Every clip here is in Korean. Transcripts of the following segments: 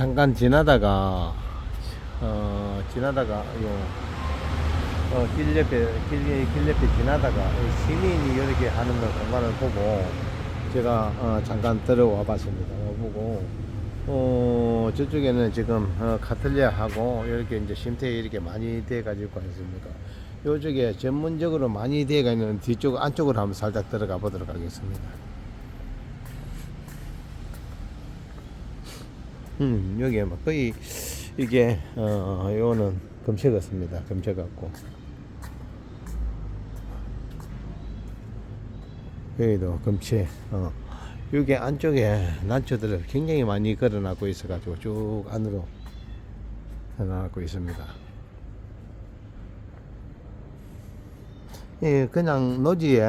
잠깐 지나다가 어 지나다가 요 어, 길 옆에 길, 길 옆에 지나다가 시민이 이렇게 하는 걸 공간을 보고 제가 어, 잠깐 들어와 봤습니다. 보고 어 저쪽에는 지금 어, 카틀리아하고 이렇게 이제 쉼터 이렇게 많이 돼 가지고 있습니다. 요쪽에 전문적으로 많이 돼가 있는 뒤쪽 안쪽으로 한번 살짝 들어가 보도록 하겠습니다. 음 여기에 막 거의 이게 어 요거는 금채 같습니다. 금채 같고 여기도 금채 어 여기 안쪽에 난초들을 굉장히 많이 걸어놨고 있어가지고 쭉 안으로 해놨고 있습니다. 예, 그냥 노지에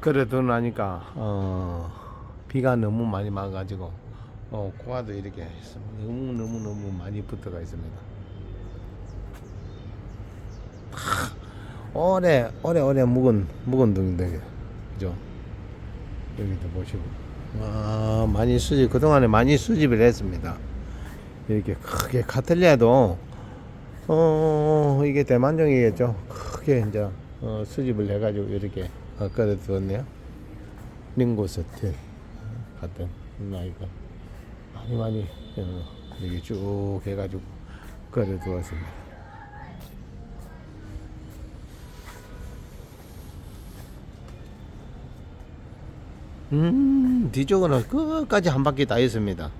걸어둬 나니까 어, 비가 너무 많이 막아가지고 어, 고아도 이렇게 너무 너무 너무 많이 붙어가 있습니다. 하, 오래 오래 오래 묵은 묵은 등들 그죠? 여기도 보시고 아 많이 수집 그 동안에 많이 수집을 했습니다. 이렇게 크게 카틀리아도 어 이게 대만종이겠죠. 크게 이제 어, 수집을 해가지고 이렇게 어, 걸어두었네요. 링고스틸 같은 나이가 많이 많이 어, 이렇게 쭉 해가지고 걸어두었습니다. 음 뒤쪽은 끝까지 한 바퀴 다 있습니다.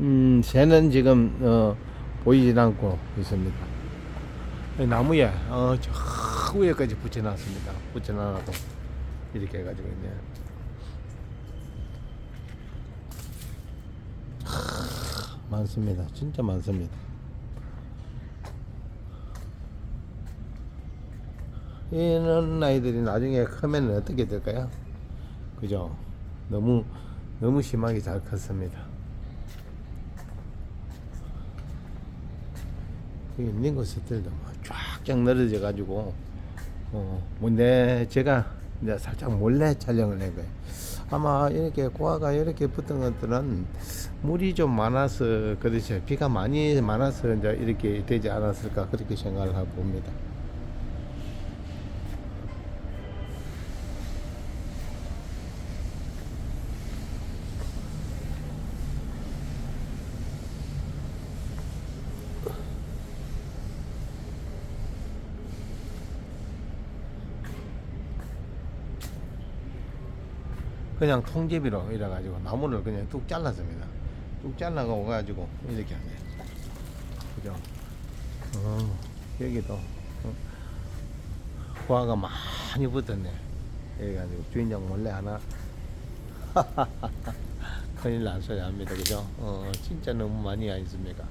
음, 새는 지금 어, 보이진 않고 있습니다. 이 나무에 어, 저 위에까지 붙여놨습니다. 붙여놔도 이렇게 해가지고 있네요. 하, 많습니다. 진짜 많습니다. 이런 아이들이 나중에 크면 어떻게 될까요? 그죠? 너무 너무 심하게 잘 컸습니다. 것들도 뭐 쫙쫙 늘어져 가지고 어 뭔데 제가 이제 살짝 몰래 촬영을 한 거예요. 아마 이렇게 고아가 이렇게 붙은 것들은 물이 좀 많아서 그렇죠. 비가 많이 많아서 이제 이렇게 되지 않았을까 그렇게 생각을 하고 봅니다. 그냥 통제비로 이래가지고 나무를 그냥 뚝 잘랐습니다. 뚝 잘라가 오가지고 이렇게 하네. 그죠? 어, 여기도 어, 화가 많이 붙었네. 그래가지고 주인장 몰래 하나 큰일 난 소리 합니다. 그죠? 어, 진짜 너무 많이 와 있습니까?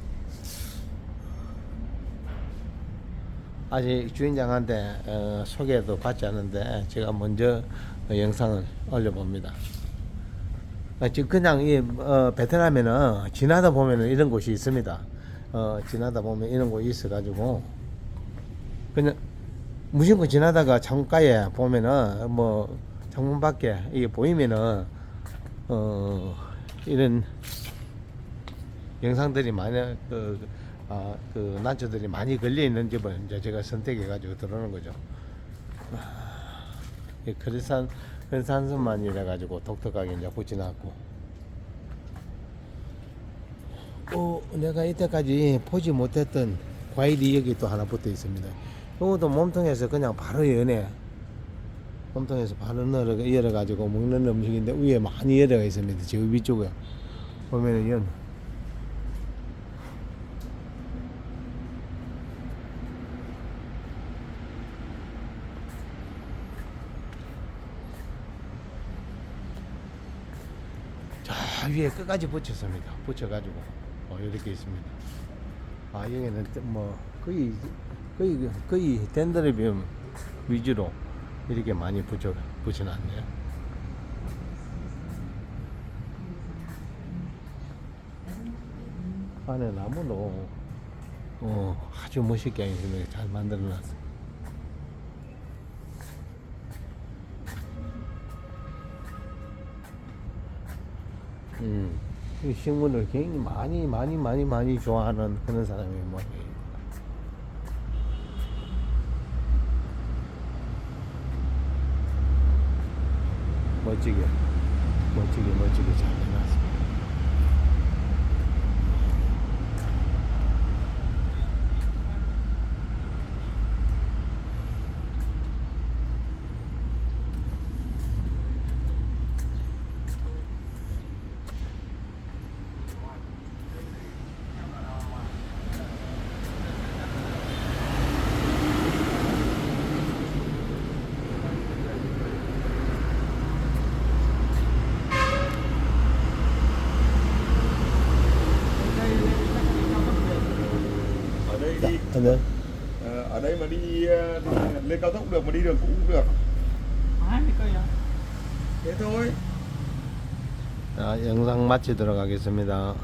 아직 주인장한테 어, 소개도 받지 않은데 제가 먼저 어, 영상을 올려봅니다. 아, 지금 그냥 이 어, 베트남에는 지나다 보면은 이런 곳이 있습니다. 어, 지나다 보면 이런 곳이 있어가지고 그냥 무심코 지나다가 창가에 보면은 뭐 창문 밖에 이게 보이면은 어, 이런 영상들이 많이 그, 아, 그 난초들이 많이 걸려 있는 집을 이제 제가 선택해 가지고 들어오는 거죠. 크리산수만 이래 가지고 독특하게 이제 붙여놨고. 어, 내가 이때까지 보지 못했던 과일이 여기 또 하나 붙어 있습니다. 이것도 몸통에서 그냥 바로 연해. 몸통에서 바로 열어, 열어가지고 먹는 음식인데 위에 많이 열어가 있습니다. 저 위쪽에. 보면은 연. 저 위에 끝까지 붙였습니다. 붙여가지고 어, 이렇게 있습니다. 아 여기는 뭐 거의 거의 거의 덴드레비움 위주로 이렇게 많이 붙여 붙여놨네요. 안에 나무도 어, 아주 멋있게 잘 만들어 놨어. 음, 이 식물을 굉장히 많이 많이 많이 많이 좋아하는 그런 사람이 모양입니다. 멋지게, 멋지게, 멋지게 잘 đây Dạ, đi ở đây. ờ, ở đây mà đi ờ, lên cao tốc được mà đi đường cũ cũng được thế thôi 자, 영상 마치도록 하겠습니다.